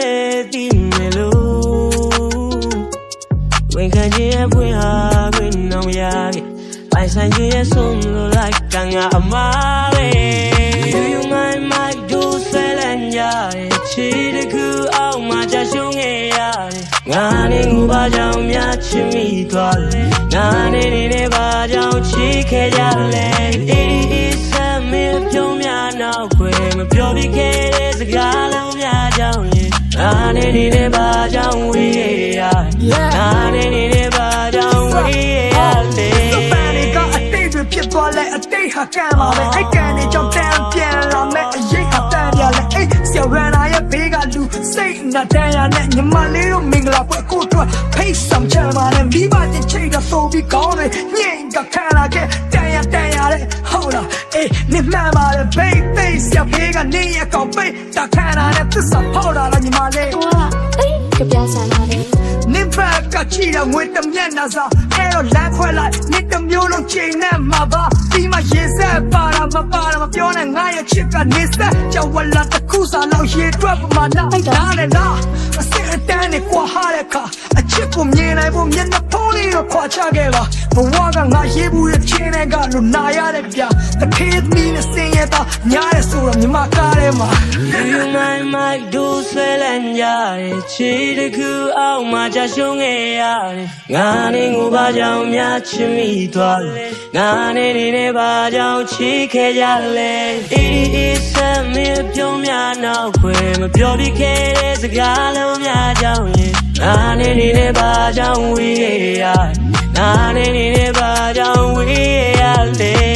ကိုမင်းလည်းသိမယ်လို့ဝန်ခံခြင်းရဲ့ဖွင့်ဟာခွင့်နောင်ရခဲ့ပိုင်ဆိုင်ခြင်းရဲ့ဆုံးလို့လိုက်ကံကအမားပဲ Do you mind my do ဆွဲလန်းကြရဲ့ချီတကူအောင်မှကြရှုံးခဲ့ရတယ်ငါနဲ့ငူပါကြောင့်များချစ်မိသွားလဲငါနဲ့နေနဲ့ပါကြောင့်ချစ်ခဲ့ကြလဲ It is a me ပြုံးများနောက်ွယ်မပြောပြခဲ့တဲ့စကားလုံးများကြောင့် လေငါနဲ့နေနဲ့ပါကြောင့်ဝေးရရတယ်ငါနဲ့နေနဲ့ပါကြောင့်ဝေးရတယ်စပန်တွေကအတိတ်တွေဖြစ်သွားလဲအတိတ်ဟာကံပါပဲအဲ့ကံတွေကြောင့်တန်ပြန်လာမဲ့အရေးဟာတန်ပြလဲအဲ့ဆရာရန်နာရဲ့ဘေးကလူစိတ်နဲ့တန်ရနဲ့ညီမလေးတို့မင်္ဂလာပွဲကိုတော့ဖိတ်ဆောင်ချမ်းပါနဲ့မိဘချင်းချိတ်တော့ဆိုပြီးကောင်းတယ်ညင်ကခံလာခဲ့တန်ရတန်ရတဲ့ဟုတ်လားအေးနေမှန်ပါလေဘေးသိဆရာဘေးကနေရကောင်ပိတ်တခံလာတဲ့သ စ္စာဖောက်လာလားညီမလေးဟိုကအေးကြပြဆန်လာတယ်နိဖက်ကချီတော့ငွေတမျက်နှာစာအဲ့တော့လမ်းခွဲလိုက်နိတမျိုးလုံးချိန်နဲ့မှာပါဒီမှာရေဆက်ပါတာမပါတာမပြောနဲ့ငါရဲ့ချစ်ကနေဆက်ကြောက်ဝလာတစ်ခုစားလောက်ရေတွက်ပမာဏနားနဲ့လားအစစ်အတန်းနဲ့ကွာဟာတဲ့ခါအချစ်ကိုမြင်နိုင်ဖို့မျက်နှာဖုံးလေးတော့ခွာချခဲ့ပါဘဝကငါရေးဘူးရဲ့ချင်းတွေကလို့နာရတဲ့ပြ တခေးသမီးနဲ့စင်ရတာညားရဲဆိုတော့မြမကားထဲမှာ Do you mind my do ဆွဲလန်းကြရဲ့ချီတကူအောင်မှကြရှုံးခဲ့ရတယ်ငါနဲ့ငိုပါကြောင့်များချစ်မိသွားလဲငါနဲ့နေနဲ့ပါကြောင့်ချစ်ခဲ့ကြလဲ It is a me ပြုံးများနောက်ွယ်မပြောပြခဲ့တဲ့စကားလုံးများကြောင့်လေငါနဲ့နေနဲ့ပါကြောင့်ဝေးရရငါနဲ့နေနဲ့ပါကြောင့်ဝေးရရလေ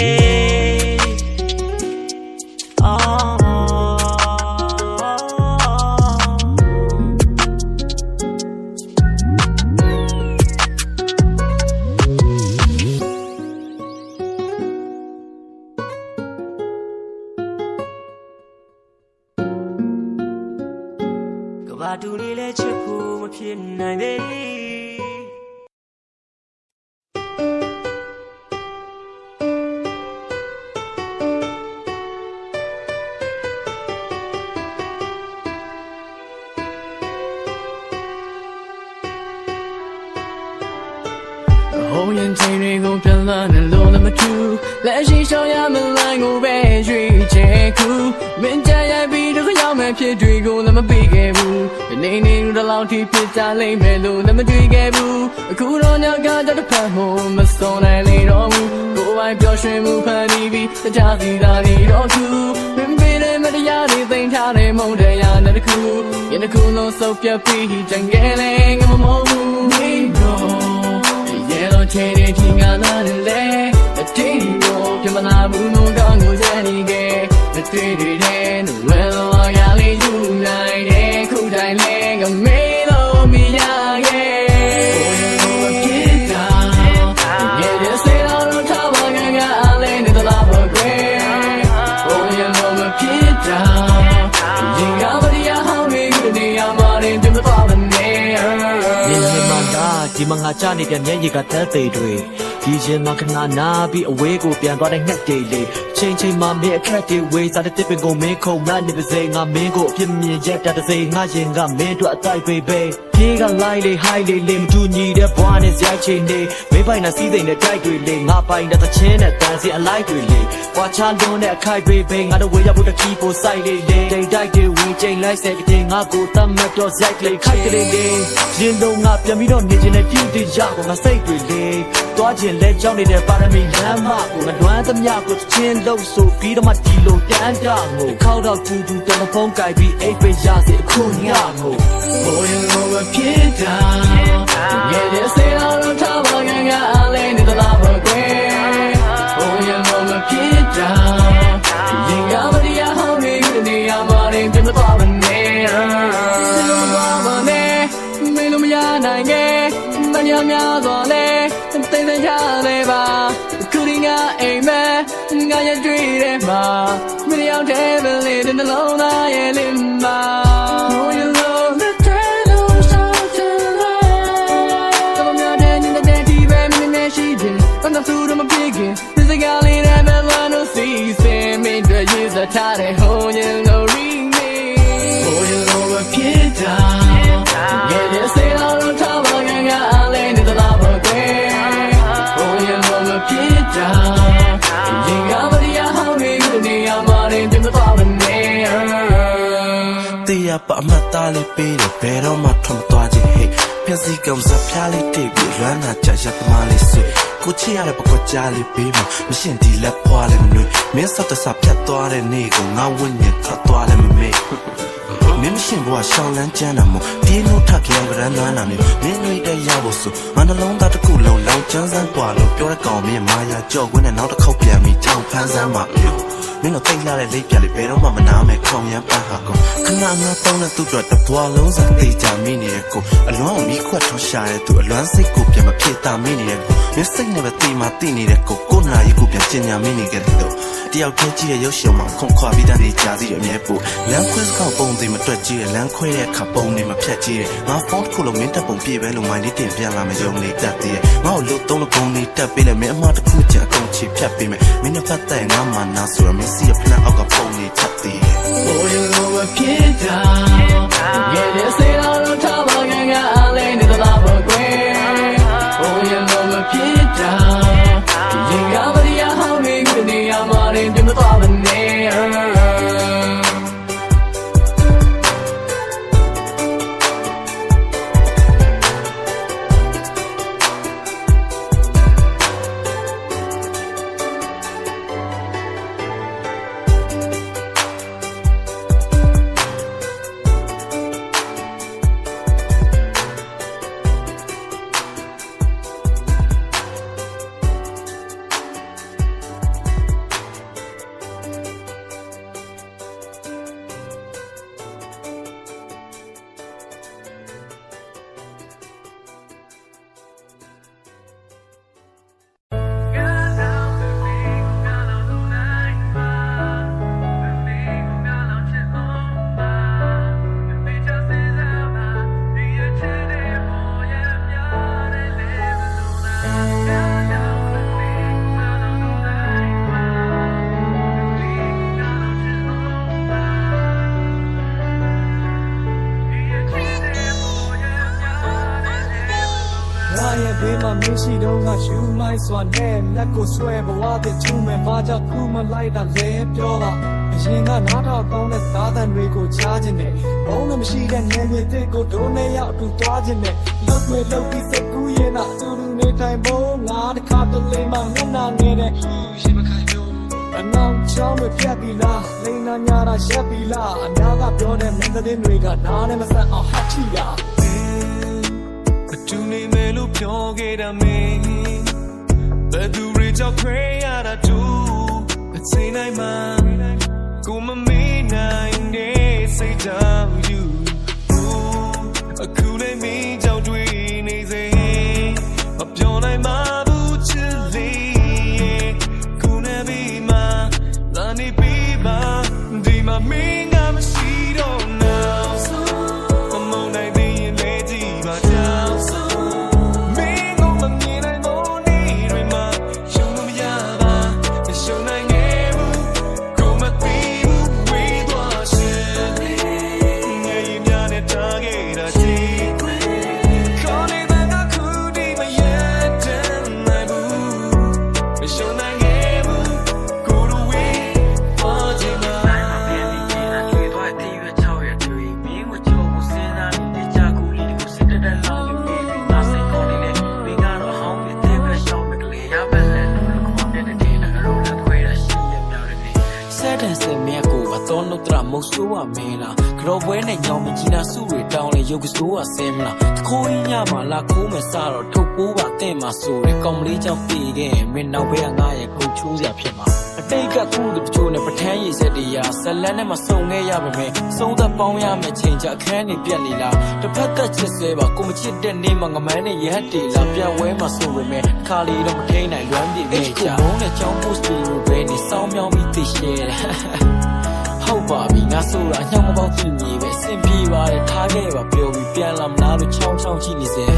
မဲ့ဖြစ်တွေကိုလည်းမပြီးခဲ့ဘူးဒီနေ့နေ့တလောက်ထိဖြစ်ကြလိမ့်မယ်လို့လည်းမတွေးခဲ့ဘူးအခုတော့ညကတည်းကဖတ်မှုမစုံနိုင်လေတော့ဘူးကိုယ်ပိုင်ပျော်ရွှင်မှုဖန်တီးပြီးတခြားစီသာနေတော့ခုမင်းပေးတဲ့မတရားတွေသိမ်းထားတဲ့မုန်းတရားနဲ့တခုရင်တစ်ခုလုံးစုပ်ပြတ်ပြီးကြံခဲ့လေငါမမဟုတ်ဘူးနေတော့ Yellow chain ထင်ကလာတယ်အတေးကိုပြမလာဘူးလို့ကောင်းကိုစနေခဲ့ အတွေ့တွေနဲ့ဝဲလောရလေးယူနိုင်တယ်ခုတိုင်းလဲငမေးလို့မရရဲ့ဖြစ်တာရဲ့တဲ့စေတော်ထားပါငါငါလေးနေသလားဘကွယ်ဘုံရလို့မဖြစ်တာရင်ကမတရားဟောင်းတွေကိုနေရာမှာတင်ပြမသွားပါနဲ့မြင်မြင်မှန်တာဒီမှာငါကြနေတဲ့မျက်ရည်ကတက်သေးတွေ ဒီရင်မှာခဏနာပြီးအဝေးကိုပြန်သွားတဲ့ငှက်တွေလေချိန်ချိန်မှာမင်းအခက်တွေဝေးစားတဲ့တစ်ပင်ကိုမင်းခုံမနေပါစေငါမင်းကိုအပြစ်မြင်ရက်တတ်တဲ့ငါရင်ကမင်းတို့အတိုက်ပေပဲ ပြေးကလိုက်လေဟိုင်းလေလင်မတူညီတဲ့ဘွားနဲ့ဇက်ချိန်နေမေးပိုင်နာစီးသိမ့်တဲ့တိုက်တွေလေငါပိုင်တဲ့သချင်းနဲ့တန်စီအလိုက်တွေလေကွာချလွန်းတဲ့အခိုက်ပေပဲငါတို့ဝေးရဖို့တကီးပိုစိုက်လေလေတိတ်တိုက်တွေဝင်ချိန်လိုက်စတဲ့ငါကိုတတ်မှတ်တော့ဇက်လေခိုက်ကလေးလေရင်တော့ငါပြန်ပြီးတော့နေချင်တဲ့ပြုတ်တရားကိုငါစိတ်တွေလေတွားခြင်းလဲကြောင်းနေတဲ့ပါရမီလမ်းမကိုငါတွမ်းသမျှကိုချင်းလို့ဆိုပြီးတော့မှဒီလိုတန်းတာကိုခေါတော့တူတူတယ်လီဖုန်းကိုက်ပြီးအိတ်ပဲရစေအခုညကို Oh, you know what get down. Yeah, they say all the time, I'm gonna lay in the lava grave. Oh, you know what get down. You got what you hold me, you need your money, give me the lava near. မင်းတို့မရနိုင်ခဲ့မရများစွာလဲတိတ်တိတ်ချသေးပါခုဒီငါအိမ်မက်ငါရဲ့တွေ့တဲ့မှာမင်းရောက်တဲ့ပလေးတဲ့နှလုံးသားရဲ့လင်းမှာ အမတ်သားလေးပေးတယ်ဘယ်တော့မှထွန်မသွားခြင်းဟဲ့ဖြက်စီကောင်စဖျားလေးတိတ်ပြီးလွမ်းနာကြရသမားလေးဆွေကိုချစ်ရတဲ့ပကွက်ကြားလေးပေးမှာမရှင်ဒီလက်ဖွာလေးမနွေမင်းစက်တစဖြတ်သွားတဲ့နေ့ကငါဝင့်ညက်ထွက်သွားတယ်မမေ့မင်းမရှင်ဘွားရှောင်းလန်းကျန်းတာမို့ဒီနို့ထခရံကရန်နာနာမျိုးမင်းတွေတဲ့ရောက်ဖို့ဆိုမန္တလုံးသားတစ်ခုလုံးလောင်ကျန်းစမ်းပွားလို့ပြောတဲ့ကောင်မင်းမာယာကြော့ခွင်းနဲ့နောက်တစ်ခေါက်ပြန်ပြီးထောင်ဖန်းစမ်းမှာပြောမင်းတို့တိတ်လာတဲ့လိပ်ပြလေးဘယ်တော့မှမနာမဲ့ခေါင်ရမ်းပန်းဟာကောခဏငါတောင်းတဲ့သူ့အတွက် သွားလုံးစားသိကြမိနေရဲ့ကိုအလွမ်းကိုမိခွက်ထွန်းရှာတဲ့သူအလွမ်းစိတ်ကိုပြန်မဖြစ်တာမိနေရဲ့ကိုမျက်စိနဲ့ပဲတိမာတိနေတဲ့ကိုကိုနာရီကိုပြန်ကျင်ညာမိနေကြတဲ့သူတယောက်တည်းကြည့်တဲ့ရုပ်ရှင်မှာခွန်ခွာပြီးတဲ့ကြာစီရမြဲပို့လမ်းခွဲကောက်ပုံတွေမတွက်ကြည့်တဲ့လမ်းခွဲတဲ့ခါပုံတွေမဖြတ်ကြည့်တဲ့ငါဖုန်းတစ်ခုလုံးမင်းတပ်ပုံပြည့်ပဲလုံးမိုင်းလေးတင်ပြန်လာမယုံနေတတ်သေးရဲ့ငါ့ကိုလို့သုံးလကုံနေတက်ပေးလိုက်မင်းအမှားတစ်ခုချအကုန်ချဖြတ်ပေးမယ်မင်းနဲ့ဖတ်တဲ့ငါမှနာဆိုရမင်းစီရဖလက်အောက်ကပုံနေချက်သေးရဲ့ Oh you know I can't die Yeah, they say မှာမရှိတော့ငါရှူလိုက်စွာနဲ့လက်ကိုဆွဲဘဝတဲ့ချူမဲ့ဘာကြောင့်ခုမလိုက်တာလဲပြောတာအရင်ကနားတော့ကောင်းတဲ့သားသံတွေကိုချားခြင်းနဲ့ဘုံလည်းမရှိတဲ့နေမြေတဲ့ကိုဒိုးနဲ့ရောက်အတူသွားခြင်းနဲ့လုတ်ွေလုတ်ပြီးစကူးရင်တော့သူလူနေတိုင်းဘုံငါတစ်ခါတလေမှမျက်နှာငယ်တဲ့ရှိမခိုင်ဘူးအနောက်ချောင်းမပြတ်ပြီလားလိန်နာညာတာရှက်ပြီလားအနာကပြောတဲ့မင်းသတင်းတွေကနားနဲ့မဆက်အောင်ဟတ်ချီတာအတူနေမယ်လို့ ပြောခဲ့တာမင်းဘယ်သူတွေကြောင့်ခွဲရတာတူအချိန်တိုင်းမှာ ရုပ်ကစိုးဝဆင်းမလားတခိုးကြီးညမှာလာခိုးမယ်စတော့ထုတ်ပိုးပါတဲ့မှာဆိုရယ်ကောင်မလေးကြောင့်ပြေခဲ့ရင်မင်းနောက်ဘက်ကငါရဲ့ကိုချိုးစရာဖြစ်မှာအတိတ်ကခုတချို့နဲ့ပထမ်းရည်စက်တရားဇလန်းနဲ့မစုံခဲ့ရပါမယ်စုံသက်ပေါင်းရမယ်ချိန်ချအခန်းနေပြက်နေလားတစ်ဖက်သက်ချစ်စဲပါကိုမချစ်တဲ့နေ့မှာငမန်းနဲ့ရဟတ်တီလာပြန်ဝဲမှာဆိုရမယ်ခါလီတော့မထိန်နိုင်လွမ်းပြေခဲ့ကြဘုံနဲ့ချောင်း post တွေပဲနေစောင်းမြောင်းပြီးသိရှဲတယ်ဟုတ်ပါပြီငါဆိုတာညောင်မပေါက်သိမြေပဲစ င်ပြီးပါတယ်ထားခဲ့ပါပြောပြီးပြန်လာမလားလို့ချောင်းချောင်းကြည့်နေစဉ်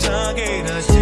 他给他。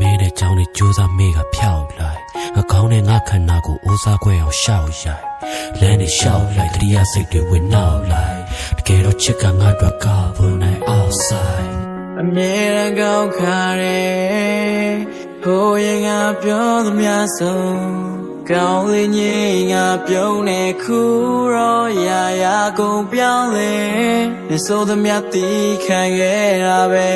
ပဲတဲ့ကြောင်းနဲ့ကြိုးစားမေးကဖြောက်လိုက်ငါကောင်းတဲ့ငါခန္ဓာကိုအိုးစားခွဲအောင်ရှောက်ရိုက်လမ်းနဲ့ရှောက်လိုက်တတိယစိတ်တွေဝင်နောက်လိုက်တကယ်တော့ချစ်ကငါတို့ကဘုံနိုင် outside အမြဲတမ်းကောင်းခါတယ်ဟိုရင်ကပြောသမျှဆုံး ကောင်းလေးငင်းငါပြုံးနေခုရောရာရာကုန်ပြောင်းလဲနေဆိုသမျှတီးခံခဲ့တာပဲ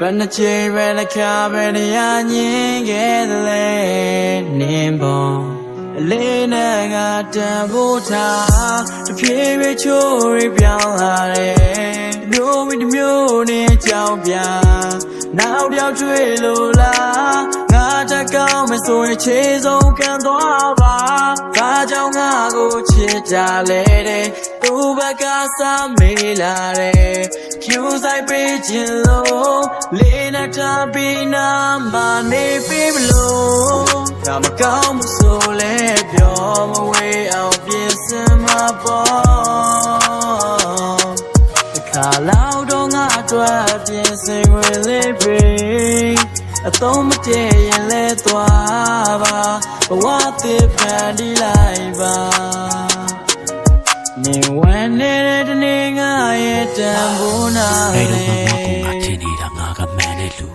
ဘယ်နှချိန်ပဲနှခါပဲတရားညင်းခဲ့တယ်လေနင်းပေါ်အလေးနဲ့ငါတန်ဖို့ထားတဖြည်းဖြည်းချိုးရပြောင်းလာတယ်မျိုးမီတစ်မျိုးနဲ့ကြောင်ပြနောက်တစ်ယောက်တွေ့လို့လားငါ တက်ကောင်းမဆိုရင်ခြေဆုံးကန်သွားပါဘာကြောင့်ငါကိုချစ်ကြလဲတဲ့သူ့ဘက်ကစားမေးလာတယ်ကျူဆိုင်ပေးခြင်းလို့လေးနဲ့ထားပြီးနာမနေပြီမလို့ငါမကောင်းဘူးဆိုလဲပြောမဝေးအောင်ပြင်ဆင်မှာပေါ့တစ်ခါလောက်တော့ငါအတွက်ပြင်ဆင်ဝင်လေးပြီ အသုံးမတည့်ရင်လဲသွားပါဘဝသစ်ဖန်တီးလိုက်ပါနေဝင်နေတဲ့တနေ့ငါရဲ့တန်ဖိုးနာအဲ့လေတော့ငါကငါထင်နေတာငါကမှန်တဲ့လူ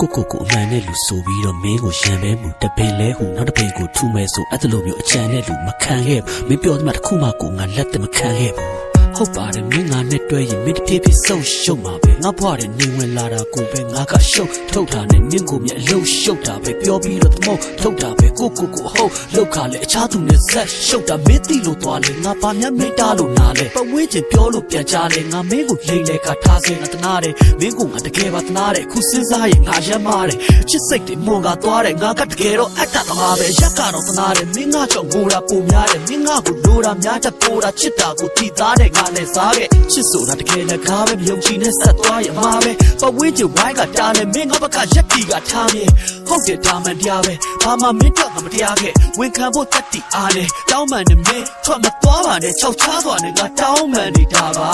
ကိုကိုကိုအမှန်တဲ့လူဆိုပြီးတော့မင်းကိုရံပဲမှုတပင်လဲဟုနောက်တပင်ကိုထူမဲ့ဆိုအဲ့လိုမျိုးအချမ်းတဲ့လူမခံခဲ့ဘူးမင်းပြောသမျှတစ်ခုမှကိုငါလက်သက်မခံခဲ့ဘူးဟုတ်ပါတယ်မင်းငါနဲ့ တွဲရင်မင်းတစ်ပြေးပြေးဆုံးရှုံမှာပဲငါဘွားတဲ့နေဝင်လာတာကိုပဲငါကရှုပ်ထုတ်တာနဲ့မင်းကိုမြအလုံးရှုပ်တာပဲပြောပြီးတော့သမုတ်ထုတ်တာပဲကိုကိုကိုဟုတ်လောက်ခါလေအခြားသူနဲ့ဆက်ရှုပ်တာမင်းသိလို့သွားလေငါဘာများမင်းတားလို့နားလေပဝေးချင်ပြောလို့ပြန်ကြလေငါမင်းကိုလိမ့်လေကထားစေငါတနာတယ်မင်းကိုငါတကယ်ပါတနာတယ်ခုစဉ်းစားရင်ငါရမ်းမာတယ်ချစ်စိတ်တွေမွန်ကသွားတယ်ငါကတကယ်တော့အတ္တသမားပဲရက်ကတော့တနာတယ်မင်းငါကြောင့်ငိုတာပုံများတယ်မင်းငါကိုလိုတာများချက်ပိုတာချစ်တာကိုတည်သားတယ်ငါနဲ့စားခဲ့ချစ်ဆိုတာတကယ်လည်းကားပဲမယုံကြည်နဲ့ဆက်သွားရမှာပဲပဝေးချင်ဝိုင်းကတားတယ်မင်းငါဘက်ကရက်တီကထားမြင်ဟုတ်တယ်ဒါမှန်တရားပဲဘာမှမင်းတော့မတရားခဲ့ဝန်ခံဖို့တက်တီအားနဲ့တောင်းမှန်နေမင်းထွက်မသွားပါနဲ့ခြောက်ချားသွားနဲ့ငါတောင်းမှန်နေတာပါ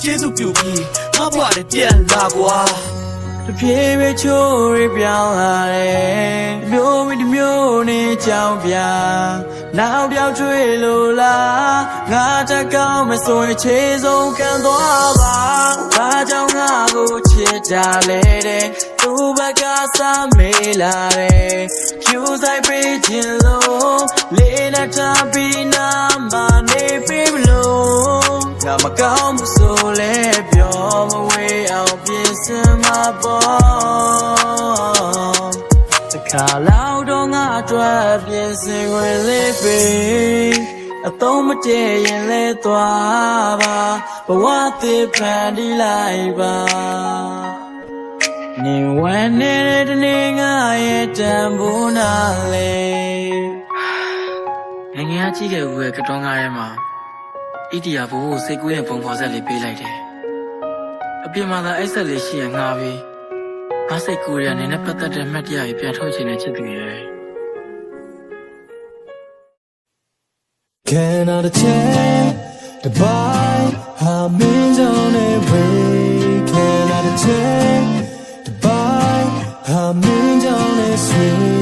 ကျေးဇူးပြုပြီးငါဘွားနဲ့ပြန်လာကွာတပြေးပြေးချိုးရပြောင်းလာတယ်မျိုးမီတစ်မျိုးနဲ့ကြောင်ပြ နောက်တစ်ယောက်တွေ့လို့လားငါတက်ကောင်းမဆိုရင်ခြေဆုံးကန်သွားပါဘာကြောင့်ငါကိုချစ်ကြလဲတဲ့သူ့ဘက်ကစားမေးလာတယ်ကျူဆိုင်ပေးခြင်းလို့လေးနဲ့ထားပြီးနာမနေပြီမလို့ငါမကောင်းဘူးဆိုလဲပြောမဝေးအောင်ပြင်ဆင်မှာပေါ့တ ခါလောက်တော့ငါအတွက်ပြင်ဆင်ဝင်လေးပြီအသုံးမတည့်ရင်လဲသွားပါဘဝသစ်ဖန်တီးလိုက်ပါနေဝင်နေတဲ့တနေ့ငါရဲ့တန်ဖိုးနာလေငငယ်ကြီးခဲ့ဦးရဲ့ကတွန်းကားထဲမှာဣတိယာဘိုးကိုစိတ်ကူးရဲ့ပုံဖော်ဆက်လေးပေးလိုက်တယ်အပြင်မှာသာအိတ်ဆက်လေးရှိရငါပြီး ငါစိတ်ကူးရနေနဲ့ပတ်သက်တဲ့မှတ်တရကြီးပြန်ထုတ်ချင်တဲ့ချစ်သူရဲ့ Can I take the bite? How means on it way? Can I take the bite? How means on it sweet?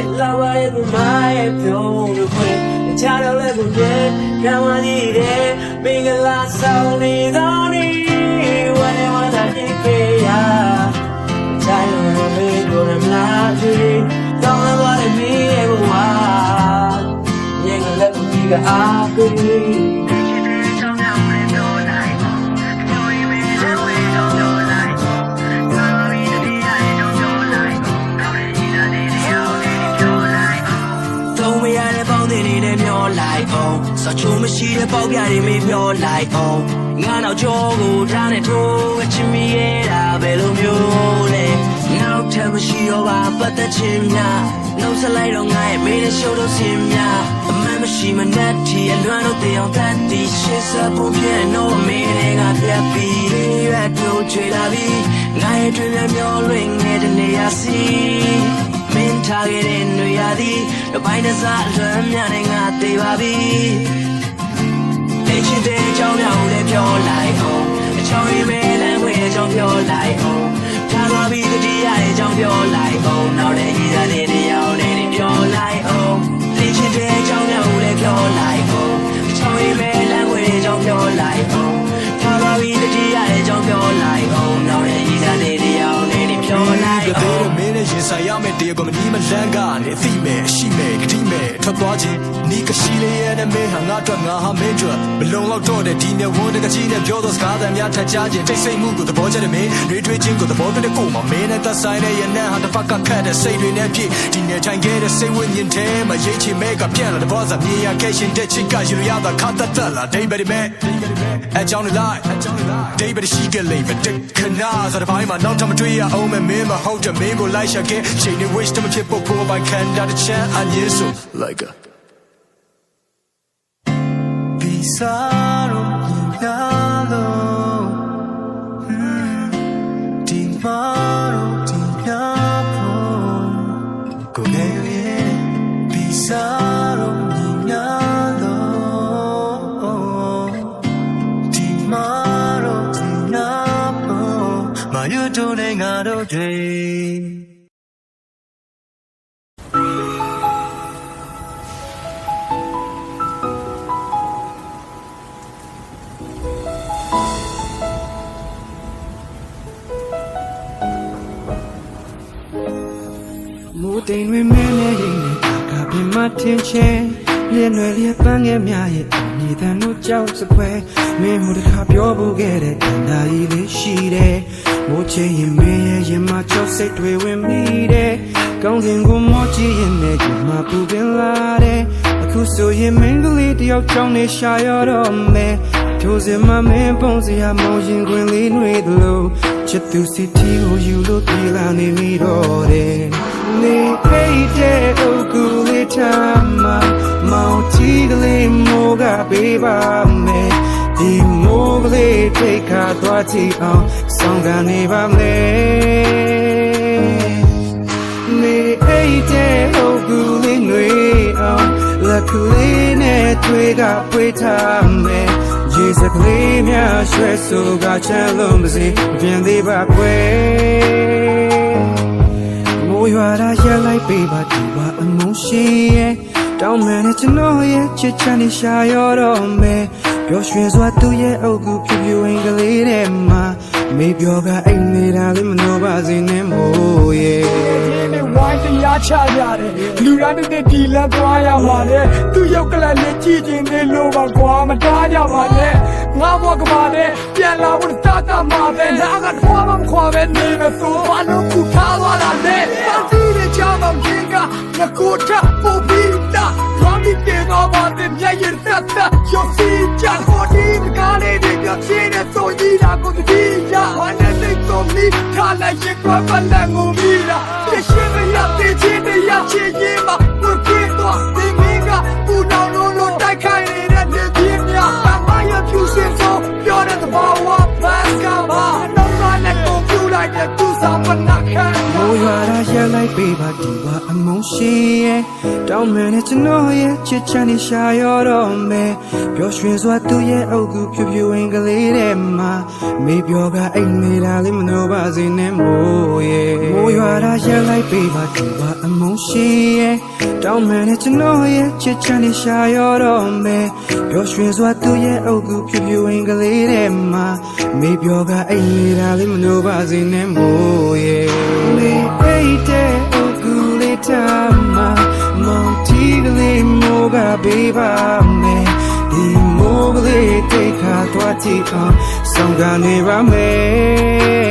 လေးနဲ့လာပါရဲ့သူမရဲ့ပြုံးလို့ခွင်ချားတော့လည်းကိုပြဲခံမကြည့်တယ်မင်္ဂလာဆောင်နေသောနေ့ဝယ်ဝမ်းသာကြည့်ပေးရချိုင်းလို့မေးကိုရမလားကြည့်တောင်းလာတဲ့မင်းရဲ့ဘဝရဲ့ကလည်းကိုကြီးကအားပေး စချိုးမရှိတဲ့ပေါက်ပြတွေမေးပြောလိုက်အောင်ငါနောက်ကျောကိုထားနဲ့ထိုးအချင်မီရဲ့တာဘယ်လိုမျိုးလဲနောက်ထမ်းမရှိတော့ပါပတ်သက်ခြင်းများနှုတ်ဆက်လိုက်တော့ငါရဲ့မေးတဲ့ရှုပ်လို့စင်များအမှန်မရှိမနှက်ထီအလွမ်းလို့တေအောင်တတ်တီရှေ့ဆက်ဖို့ပြည့်တော့မေးတဲ့ကပြတ်ပြီးရွက်တို့ချွေလာပြီးငါရဲ့တွင်မျောလွင်ငယ်တဲ့နေရာစီ မင်းထားခဲ့တဲ့နေရာသည်တစ်ပိုင်းတစ်စားအလွမ်းများနဲ့ငါသေးပါပြီတဲ့ချစ်တဲ့အကြောင်းများကိုလည်းပြောလိုက်အောင်အချောင်းရီမဲလမ်းဝဲအကြောင်းပြောလိုက်အောင်ထားသွားပြီးတတိယရဲ့အကြောင်းပြောလိုက်အောင်နောက်တဲ့ရည်စားတဲ့တရားနဲ့ပြောလိုက်အောင်တဲ့ချစ်တဲ့အကြောင်းများကိုလည်းပြောလိုက်အောင်အချောင်းရီမဲလမ်း ရမယ့်တရားကမနီးမလန်းကနေအသိမဲ့အရှိမဲ့ကတိ မဲ့ထွက်သွားခြင်းနီးကရှိလေးရဲ့နဲ့မင်းဟာငါအတွက်ငါဟာမင်းအတွက်မလုံလောက်တော့တဲ့ဒီနဲ့ဝန်တကကြီးနဲ့ပြောတော့စကားသံများထပ်ကြခြင်းတိတ်ဆိတ်မှုကိုသဘောကျတဲ့မင်းတွေးထွေးခြင်းကိုသဘောတူတဲ့ကိုမှမင်းနဲ့သက်ဆိုင်တဲ့ရနံဟာတစ်ဖက်ကခတ်တဲ့စိတ်တွေနဲ့ပြည့်ဒီနဲ့ထိုင်ခဲ့တဲ့စိတ်ဝိညာဉ်ထဲမှာရိတ်ချင်မဲ့ကပြန့်လာတဲ့ဘောဇာမြေရခဲ့ရှင်တဲ့ချစ်ကယူရတာခတ်တတ်လာဒိဗယ်မဲ့အကြောင်းလိုက်အကြောင်းလိုက်ဒိဗယ်ရှိကလေးမတက်ခနာစတဲ့ဘိုင်းမှာနောက်ထပ်မတွေ့ရအောင်မဲ့မင်းမဟုတ်တဲ့မင်းကိုလိုက်ရှာခဲ့ချိန်နေ wish တမဖြစ်ဖို့ပေါ်ပိုင်ခံတာတဲ့ချမ်းအငင်းဆို like a Isa မူတိမ်တွင်မဲမဲရိမ်နဲ့ကပြင်းမထင်ချဲလျက်ွယ်လျက်ပန်းငယ်များရဲ့မြေတန်တို့ကြောက်စပွဲမင်းဟိုတခါပြောဖို့ခဲ့တဲ့ကန္တာကြီးလေးရှိတယ်မိုးချင်ရင်မင်းရဲ့ရင်မချောက်စိတ်တွေဝင်မိတယ်ကောင်းစဉ်ကိုမောကြည့်ရင်လည်းဒီမှာပူပင်လာတယ်အခုဆိုရင်မင်းကလေးတယောက်ကြောင့်နေရှာရတော့မယ်ကျိုးစင်မမင်းပုံစရာမောင်ရင်ခွင်လေးတွေသလိုချစ်သူစီတီကိုယူလို့ပြေးလာနေမိတော့တယ် နေအိတ်တဲ့အုပ်ကူလေးထားမှာမောင်ကြီးကလေးမိုးကပေးပါမယ်ဒီမိုးကလေးထိတ်ခါသွားကြည့်အောင်ဆောင်ကနေပါမယ်နေအိတ်တဲ့ဟုတ်ကူလေးတွေအောင်လက်ကလေးနဲ့တွေ့ကပွေးထားမယ်ရေစကလေးများရွှဲဆိုကချမ်းလုံးမစီမပြန်သေးပါကွယ်မိုး ရွာတာရက်လိုက်ပေးပါဒီပါအမုန်းရှိရဲ့တောင်းမယ်နဲ့ကျွန်တော်ရဲ့ချစ်ချမ်းနေရှာရတော့မယ်ပျော်ရွှင်စွာသူ့ရဲ့အုပ်ကူဖြူဖြူဝင်ကလေးတဲ့မှာ မေပြောကအိမ်နေတာလေးမနှောပါစေနဲ့မိုးရဲ့နဲ့ဝိုင်းတရားချရတယ်လူရတဲ့တဲ့ဒီလက်သွားရပါနဲ့သူရုပ်ကလပ်လေးကြည့်ချင်းလေးလို့ပါကွာမတားကြပါနဲ့ငါဘဝကပါနဲ့ပြန်လာဖို့တာတာမှာပဲနာကခွာမခွာပဲနေမဆိုဘာလို့ခုထားသွားတာလဲပါတီးတဲ့ချမ်းမကင်းကငကိုထပူပြီးတာရောင်းတဲ့တော့ပါတဲ့မြရဲ့သက်သက်ရုပ်စီချာကိုဒီကားလေး တွေပြချင်းတဲ့ဆိုကြီးတာကိုဒီရဝမ်းနဲ့စိတ်ကိုမိထားလိုက်ရင်ကွယ်ပလန်ကိုမိတာပြရှင်မရတဲ့ချင်းတရားချစ်ရင်မှာဝတ်ပြတော့ဒီမင်းကပူတောင်လုံးလုံးတိုက်ခိုင်းနေတဲ့နေပြင်းများတမရဖြူစင်ဆိုပြောတဲ့သဘာဝဘတ်ကပါတော့ရနဲ့ကိုပြူလိုက်တဲ့သူစားပနာခံမိုးရွာတာရက် လိုက်ပေးပါဒီပါအမုန်းရှိရဲ့တောင်းမယ်နဲ့ကျွန်တော်ရဲ့ချစ်ချမ်းနေရှာရတော့မယ်ပျော်ရွှင်စွာသူ့ရဲ့အုပ်ကူဖြူဖြူဝင်ကလေးတဲ့မှာမေပြောကအိမ်နေတာလေးမနှောပါစေနဲ့မိုးရဲ့မိုးရွာတာရက်လိုက်ပေးပါဒီပါအမုန်းရှိရဲ့တောင်းမယ်နဲ့ကျွန်တော်ရဲ့ချစ်ချမ်းနေရှာရတော့မယ်ပျော်ရွှင်စွာသူ့ရဲ့အုပ်ကူဖြူဖြူဝင်ကလေးတဲ့မှာမေပြောကအိမ်နေတာလေးမနှောပါစေနဲ့မိုးရဲ့ ပေးပါမယ်ဒီမိုးကလေးတိတ်ခါသွားကြည့်အောင်ဆောင်ကနေပါမယ်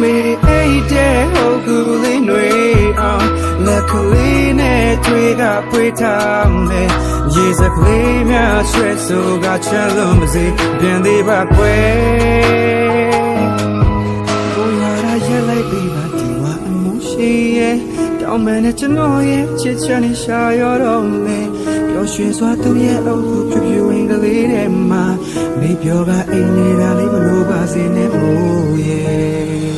မေအိတ်တဲ့ဟုတ်ကူလေးတွေအောင်လက်ကလေးနဲ့တွေ့ကပွေးထားမယ်ရေစကလေးများဆွဲဆိုကချမ်းလုံးမစေပြန်သေးပါကွယ်ဘုရားရရက်လိုက်ပေးပါဒီဝအမုန်းရှိရဲ့ ကြောင်းမနဲ့ကျွန်တော်ရဲ့ချစ်ချင်နေရှာရတော့လေပျော်ရွှင်စွာသူရဲ့အုပ်စုဖြူဖြူဝင်ကလေးထဲမှာမိပြောကအိမ်နေတာလေးမလို့ပါစေနဲ့မို့ရဲ့